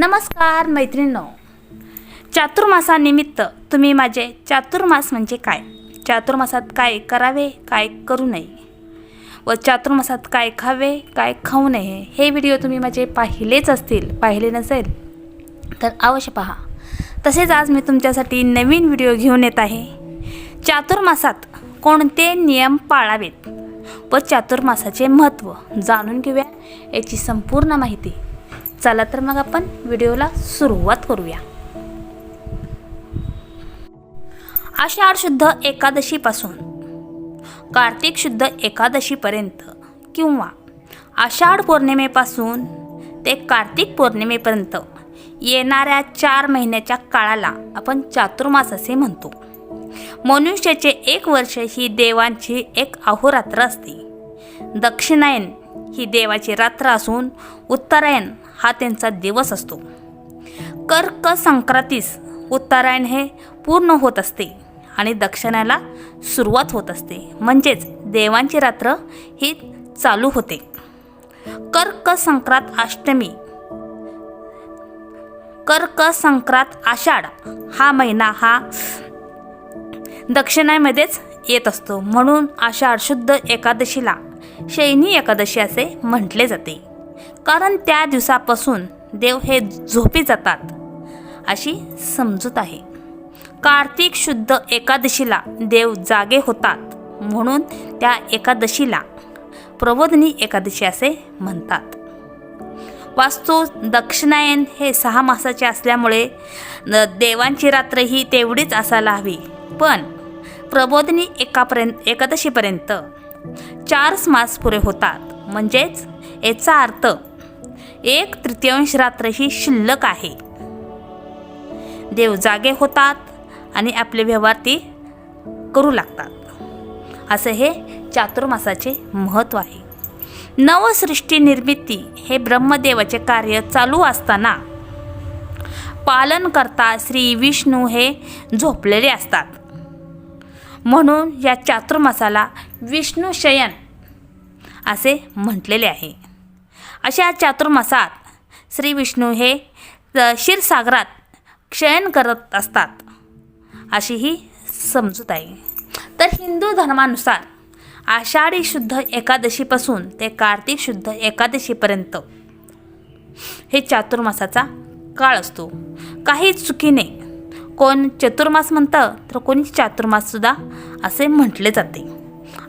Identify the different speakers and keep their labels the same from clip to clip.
Speaker 1: नमस्कार मैत्रिणींनो. चातुर्मासानिमित्त तुम्ही माझे चातुर्मास म्हणजे काय? चातुर्मासात काय करावे काय करू नये? व चातुर्मासात काय खावे काय खाऊ नये? हे व्हिडिओ तुम्ही माझे पाहिलेच असतील पाहिले नसेल तर अवश्य पहा. तसेच आज मी तुमच्यासाठी नवीन व्हिडिओ घेऊन येत आहे. चातुर्मासात कोणते नियम पाळावेत? व चातुर्मासाचे महत्त्व जाणून घेऊया याची संपूर्ण माहिती. चला तर मग आपण व्हिडिओला सुरुवात करूया. आषाढ शुद्ध एकादशीपासून कार्तिक शुद्ध एकादशीपर्यंत किंवा आषाढ पौर्णिमेपासून ते कार्तिक पौर्णिमेपर्यंत येणाऱ्या चार महिन्याच्या काळाला आपण चातुर्मास असे म्हणतो. मनुष्याचे एक वर्ष ही देवांची एक अहोरात्र असते. दक्षिणायन ही देवाची रात्र असून उत्तरायण हा त्यांचा दिवस असतो. कर्क संक्रांतीस उत्तरायण हे पूर्ण होत असते आणि दक्षिणाला सुरुवात होत असते. म्हणजेच देवांची रात्र ही चालू होते. कर्क संक्रांत अष्टमी. कर्क संक्रांत आषाढ हा महिना हा दक्षिणामध्येच येत असतो. म्हणून आषाढ शुद्ध एकादशीला शैनी एकादशी असे म्हटले जाते. कारण त्या दिवसापासून देव हे झोपी जातात अशी समजूत आहे. कार्तिक शुद्ध एकादशीला देव जागे होतात म्हणून त्या एकादशीला प्रबोधनी एकादशी असे म्हणतात. वास्तू दक्षिणायन हे सहा मासाचे असल्यामुळे देवांची रात्र ही तेवढीच असायला हवी. पण प्रबोधनी एकापर्यंत एकादशीपर्यंत चारच मास पुरे होतात. म्हणजेच याचा अर्थ एक तृतीयांश रात्र ही शिल्लक आहे. देव जागे होतात आणि आपले व्यवहार ती करू लागतात. असं हे चातुर्मासाचे महत्त्व आहे. नवसृष्टी निर्मिती हे ब्रह्मदेवाचे कार्य चालू असताना पालनकर्ता श्री विष्णू हे झोपलेले असतात. म्हणून या चातुर्मासाला विष्णू शयन असे म्हटलेले आहे. अशा चातुर्मासात श्री विष्णू हे क्षीरसागरात क्षयन करत असतात. अशी ही समजूत आहे. तर हिंदू धर्मानुसार आषाढी शुद्ध एकादशीपासून ते कार्तिक शुद्ध एकादशीपर्यंत हे चातुर्मासाचा काळ असतो. काही चुकीने कोण चतुर्मास म्हणतं तर कोणी चातुर्माससुद्धा असे म्हटले जाते.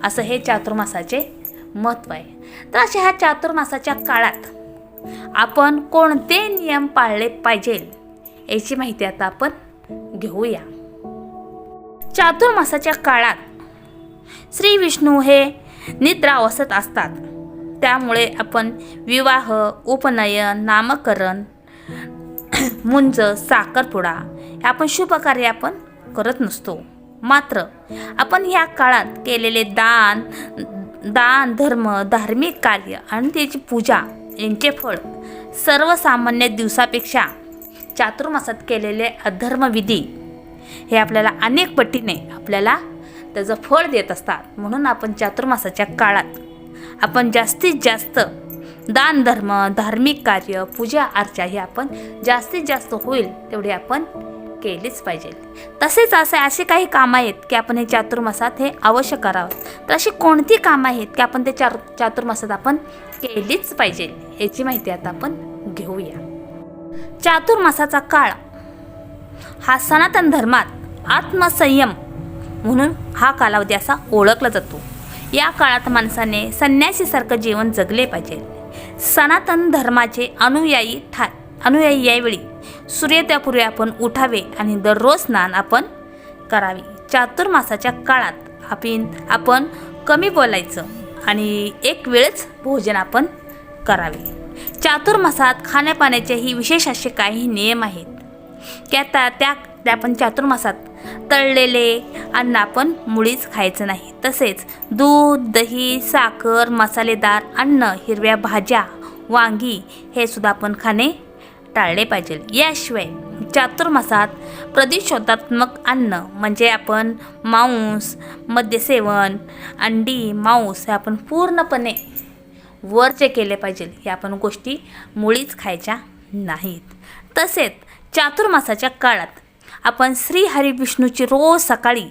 Speaker 1: असं हे चातुर्मासाचे महत्त्व आहे. तर अशा ह्या चातुर्मासाच्या काळात आपण कोणते नियम पाळले पाहिजे याची माहिती आता आपण घेऊया. चातुर्मासाच्या काळात श्री विष्णू हे निद्रा अवस्थेत असतात. त्यामुळे आपण विवाह उपनयन नामकरण मुंज साखरपुडा हे आपण शुभ कार्य आपण करत नसतो. मात्र आपण ह्या काळात केलेले दान दान धर्म धार्मिक कार्य आणि त्याची पूजा यांचे फळ सर्वसामान्य दिवसापेक्षा चातुर्मासात केलेले अधर्मविधी हे आपल्याला अनेक पटीने आपल्याला त्याचं फळ देत असतात. म्हणून आपण चातुर्मासाच्या काळात आपण जास्तीत जास्त दान धर्म धार्मिक कार्य पूजा अर्चा हे आपण जास्तीत जास्त होईल तेवढे आपण केलीच पाहिजे. तसेच असे असे काही कामं आहेत की आपण हे चातुर्मासात हे अवश्य करावं. तर अशी कोणती कामं आहेत की आपण ते चार चातुर्मासात आपण केलीच पाहिजे याची माहिती आता आपण घेऊया. चातुर्मासाचा काळ हा सनातन धर्मात आत्मसंयम म्हणून हा कालावधी असा ओळखला जातो. या काळात माणसाने संन्यासीसारखं जीवन जगले पाहिजे. सनातन धर्माचे अनुयायी ठा अनुयायी यावेळी सूर्य त्यापूर्वी आपण उठावे आणि दररोज स्नान आपण करावे. चातुर्मासाच्या काळात आपण आपण कमी बोलायचं आणि एक वेळच भोजन आपण करावे. चातुर्मासात खाण्यापाण्याचेही विशेष असे काही नियम आहेत. त्या त्या त्या त्या आपण चातुर्मासात तळलेले अन्न आपण मुळीच खायचं नाही. तसेच दूध दही साखर मसालेदार अन्न हिरव्या भाज्या वांगी हे सुद्धा आपण खाणे टाळले पाहिजे. याशिवाय चातुर्मासात प्रतिशोधात्मक अन्न म्हणजे आपण मांस मद्यसेवन अंडी मांस हे आपण पूर्णपणे वरचे केले पाहिजे. हे आपण गोष्टी मुळीच खायच्या नाहीत. तसेच चातुर्मासाच्या काळात आपण श्री हरी विष्णूची रोज सकाळी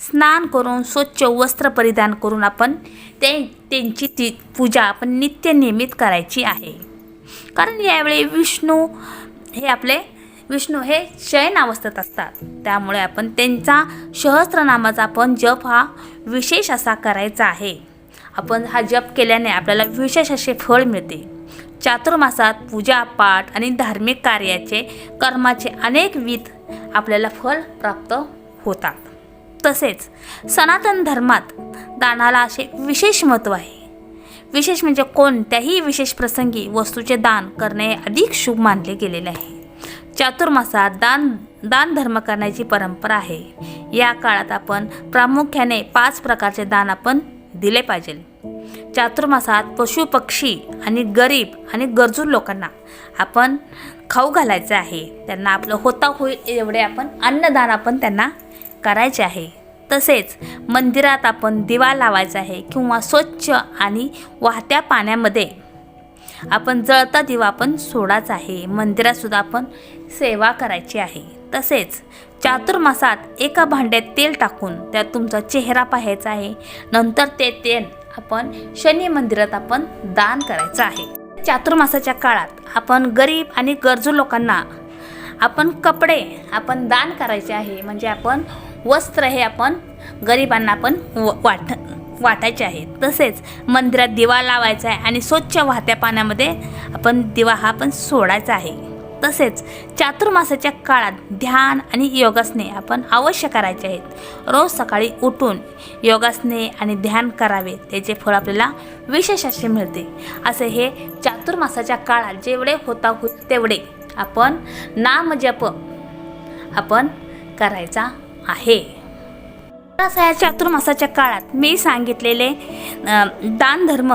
Speaker 1: स्नान करून स्वच्छ वस्त्र परिधान करून आपण ते त्यांची ती पूजा आपण नित्य नियमित करायची आहे. कारण यावेळी विष्णू हे आपले विष्णू हे शयन अवस्थेत असतात. त्यामुळे आपण त्यांचा सहस्त्रनामाचा आपण जप हा विशेष असा करायचा आहे. आपण हा जप केल्याने आपल्याला विशेष असे फळ मिळते. चातुर्मासात पूजा पाठ आणि धार्मिक कार्याचे कर्माचे अनेक विध आपल्याला फळ प्राप्त होतात. तसेच सनातन धर्मात दानाला असे विशेष महत्त्व आहे. विशेष म्हणजे कोणत्याही विशेष प्रसंगी वस्तूचे दान करणे अधिक शुभ मानले गेलेले आहे. चातुर्मासात दान दान धर्म करण्याची परंपरा आहे. या काळात आपण प्रामुख्याने पाच प्रकारचे दान आपण दिले पाहिजे. चातुर्मासात पशु पक्षी आणि गरीब आणि गरजू लोकांना आपण खाऊ घालायचं आहे. त्यांना आपलं होता होईल एवढे आपण अन्नदान आपण त्यांना करायचे आहे. तसेच मंदिरात आपण दिवा लावायचा आहे किंवा स्वच्छ आणि वाहत्या पाण्यामध्ये. आपण जळता दिवा आपण सोडायचा आहे. मंदिरातसुद्धा आपण सेवा करायची आहे. तसेच चातुर्मासात एका भांड्यात तेल टाकून त्यात तुमचा चेहरा पाहायचा आहे. नंतर ते तेल आपण शनी मंदिरात आपण दान करायचं आहे. चातुर्मासाच्या काळात आपण गरीब आणि गरजू लोकांना आपण कपडे आपण दान करायचे आहे. म्हणजे आपण वस्त्र हे आपण गरिबांना पण व- वाट वाटायचे आहे. तसेच मंदिरात दिवा लावायचा आहे आणि स्वच्छ वाहत्या पाण्यामध्ये आपण दिवा हा पण सोडायचा आहे. तसेच चातुर्मासाच्या काळात ध्यान आणि योगासने आपण अवश्य करायचे आहेत. रोज सकाळी उठून योगासने आणि ध्यान करावे त्याचे फळ आपल्याला विशेष असे मिळते. असे हे चातुर्मासाच्या काळात जेवढे होता होईल तेवढे आपण नामजप आपण करायचा आहे. असा चातुर्मासाच्या काळात मी सांगितलेले दान दानधर्म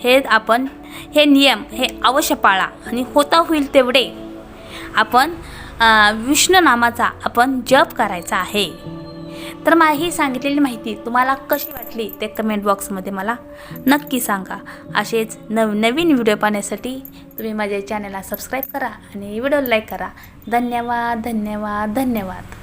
Speaker 1: हे आपण हे नियम हे अवश्य पाळा आणि होता होईल तेवढे. आपण विष्णू नामाचा आपण जप करायचा आहे. तर मला ही सांगितलेली माहिती तुम्हाला कशी वाटली ते कमेंट बॉक्समध्ये मला नक्की सांगा. असेच नव नवीन व्हिडिओ पाहण्यासाठी तुम्ही माझ्या चॅनलला सबस्क्राईब करा आणि व्हिडिओ लाईक करा. धन्यवाद धन्यवाद धन्यवाद.